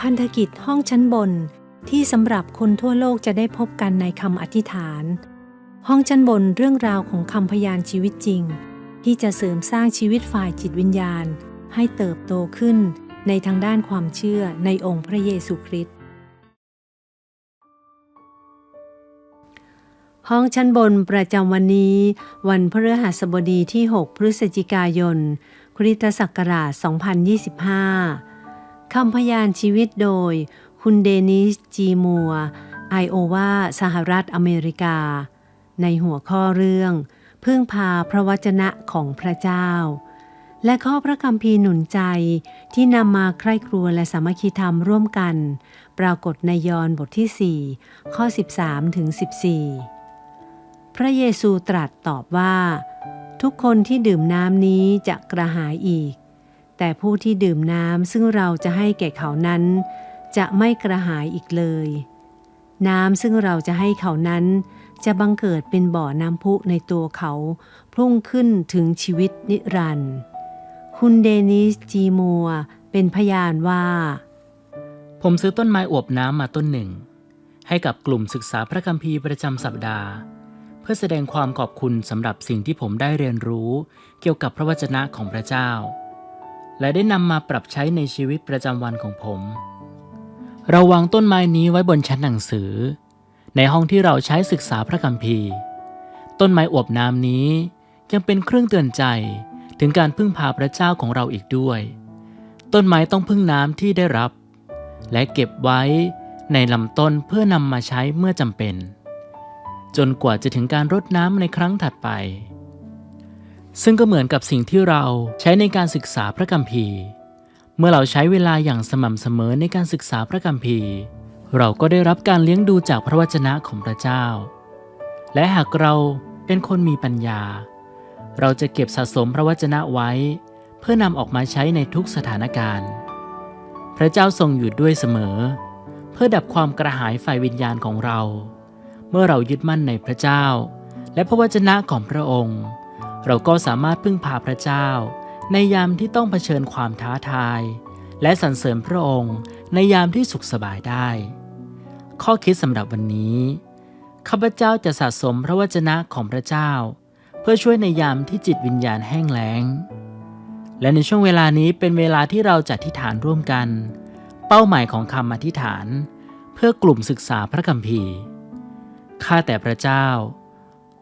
พันธกิจห้องชั้นบนที่สำหรับคนทั่วโลกจะได้พบกันในคำอธิษฐาน ห้องชั้นบนเรื่องราวของคำพยานชีวิตจริง ที่จะเสริมสร้างชีวิตฝ่ายจิตวิญญาณ ให้เติบโตขึ้นในทางด้านความเชื่อในองค์พระเยซูคริสต์ห้องชั้นบนประจำวันนี้ วันพฤหัสบดีที่ 6 พฤศจิกายน คริสตศักราช 2025 คำพยานชีวิตโดย คุณเดนิสจีมัว ไอโอวา สหรัฐอเมริกา ในหัวข้อเรื่อง พึ่งพาพระวจนะของพระเจ้า และข้อพระคัมภีร์หนุนใจที่นำมาใคร่ครัวและสามัคคีธรรมร่วมกัน ปรากฏในยอห์นบทที่ 4 ข้อ 13ถึง14 พระเยซูตรัสตอบว่า ทุกคนที่ดื่มน้ำนี้จะกระหายอีก แต่ผู้ที่ดื่มน้ำซึ่งเราจะให้แก่เขานั้น จะไม่กระหายอีกเลย น้ำซึ่งเราจะให้เขานั้น จะบังเกิดเป็นบ่อน้ำพุในตัวเขา พุ่งขึ้นถึงชีวิตนิรันดร์คุณเดนิสจีมัวเป็นพยานว่า ผมซื้อต้นไม้อวบน้ำมาต้นหนึ่ง ให้กับกลุ่มศึกษาพระคัมภีร์ประจำสัปดาห์ เพื่อแสดงความขอบคุณสำหรับสิ่งที่ผมได้เรียนรู้ เกี่ยวกับพระวจนะของพระเจ้า และได้นำมาปรับใช้ในชีวิตประจำวันของผม เราวางต้นไม้นี้ไว้บนชั้นหนังสือ ในห้องที่เราใช้ศึกษาพระคัมภีร์ ต้นไม้อวบน้ำนี้ยังเป็นเครื่องเตือนใจถึงการพึ่งพาพระเจ้าของเราอีกด้วย ต้นไม้ต้องพึ่งน้ำที่ได้รับ และเก็บไว้ในลำต้นเพื่อนำมาใช้เมื่อจำเป็น จนกว่าจะถึงการรดน้ำในครั้งถัดไป ซึ่งก็เหมือนกับสิ่งที่เราใช้ในการศึกษาพระคัมภีร์ เมื่อเราใช้เวลาอย่างสม่ำเสมอในการศึกษาพระคัมภีร์ เราก็ได้รับการเลี้ยงดูจากพระวจนะของพระเจ้า และหากเราเป็นคนมีปัญญา เราจะเก็บสะสมพระวจนะไว้ เพื่อนำออกมาใช้ในทุกสถานการณ์ พระเจ้าทรงอยู่ด้วยเสมอ เพื่อดับความกระหายไฟวิญญาณของเรา เมื่อเรายึดมั่นในพระเจ้า และพระวจนะของพระองค์ เราก็สามารถพึ่งพาพระเจ้า ในยามที่ต้องเผชิญความท้าทาย และสรรเสริญพระองค์ในยามที่สุขสบายได้ ข้อคิดสำหรับวันนี้ ข้าพเจ้าจะสะสมพระวจนะของพระเจ้า เพื่อช่วยในยามที่จิตวิญญาณแห้งแล้ง และในช่วงเวลานี้เป็นเวลาที่เราจะอธิษฐานร่วมกัน เป้าหมายของคำอธิษฐาน เพื่อกลุ่มศึกษาพระคัมภีร์ข้าแต่พระเจ้า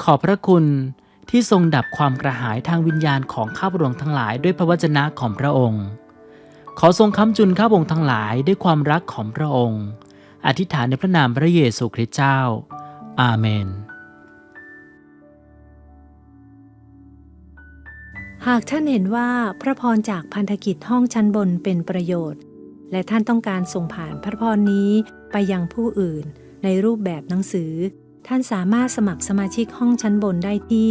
ขอบพระคุณ ที่ทรงดับความกระหายทางวิญญาณของข้าพระองค์ทั้งหลายด้วยพระวจนะของพระองค์ ขอทรงค้ำจุนข้าพระองค์ทั้งหลายด้วยความรักของพระองค์ อธิษฐานในพระนามพระเยซูคริสต์เจ้า อาเมน หากท่านเห็นว่าพระพรจากพันธกิจห้องชั้นบนเป็นประโยชน์ และท่านต้องการส่งผ่านพระพรนี้ไปยังผู้อื่นในรูปแบบหนังสือ ท่านสามารถสมัครสมาชิกห้องชั้นบนได้ที่